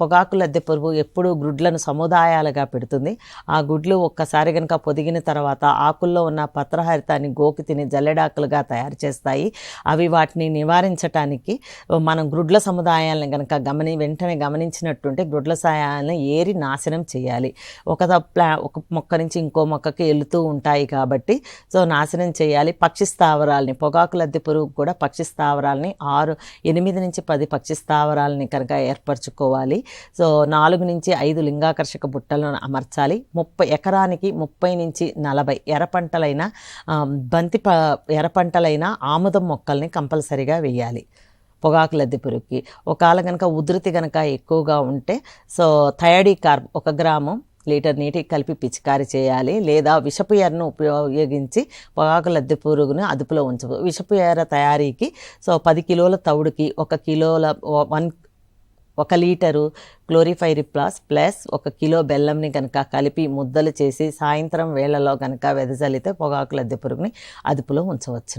పొగాకు లద్దె పురుగు ఎప్పుడూ గుడ్లను సముదాయాలుగా పెడుతుంది. ఆ గుడ్లు ఒక్కసారి కనుక పొదిగిన తర్వాత ఆకుల్లో ఉన్న పత్రహరితాన్ని గోకి తిని జల్లెడాకులుగా తయారు చేస్తాయి. అవి వాటిని నివారించటానికి మనం గుడ్ల సముదాయాలను కనుక గమని వెంటనే గమనించినట్టుంటే గ్రుడ్ల సాయాలను ఏరి నాశనం చేయాలి. ఒక ప్లా ఒక మొక్క నుంచి ఇంకో మొక్కకి వెళుతూ ఉంటాయి కాబట్టి సో నాశనం చేయాలి. పక్షి స్థావరాలని పొగాకు లద్దె పురుగు కూడా పక్షి స్థావరాలని ఆరు ఎనిమిది నుంచి పది పక్షి స్థావరాలని కనుక ఏర్పరచుకోవాలి. సో నాలుగు నుంచి ఐదు లింగాకర్షక బుట్టలను అమర్చాలి. ముప్పై ఎకరానికి ముప్పై నుంచి నలభై ఎర్ర పంటలైన బంతి ప ఎర్ర పంటలైన ఆముదం మొక్కల్ని కంపల్సరిగా వేయాలి. పొగాకు లద్దె పురుగుకి. ఒకవేళ కనుక ఉధృతి కనుక ఎక్కువగా ఉంటే సో థయడీ కార్బ్ ఒక గ్రాము లీటర్ నీటికి కలిపి పిచికారి చేయాలి. లేదా విషపు ఎరను ఉపయోగించి పొగాకు లద్దె పురుగును అదుపులో ఉంచు విషపు ఎర తయారీకి సో పది కిలోల తవుడుకి ఒక కిలోల వన్ ఒక లీటరు క్లోరిఫైరిప్లాస్ ప్లస్ ఒక కిలో బెల్లంని కనుక కలిపి ముద్దలు చేసి సాయంత్రం వేళలో కనుక వెదజల్లితే పొగాకు లద్దె పురుగుని అదుపులో ఉంచవచ్చు.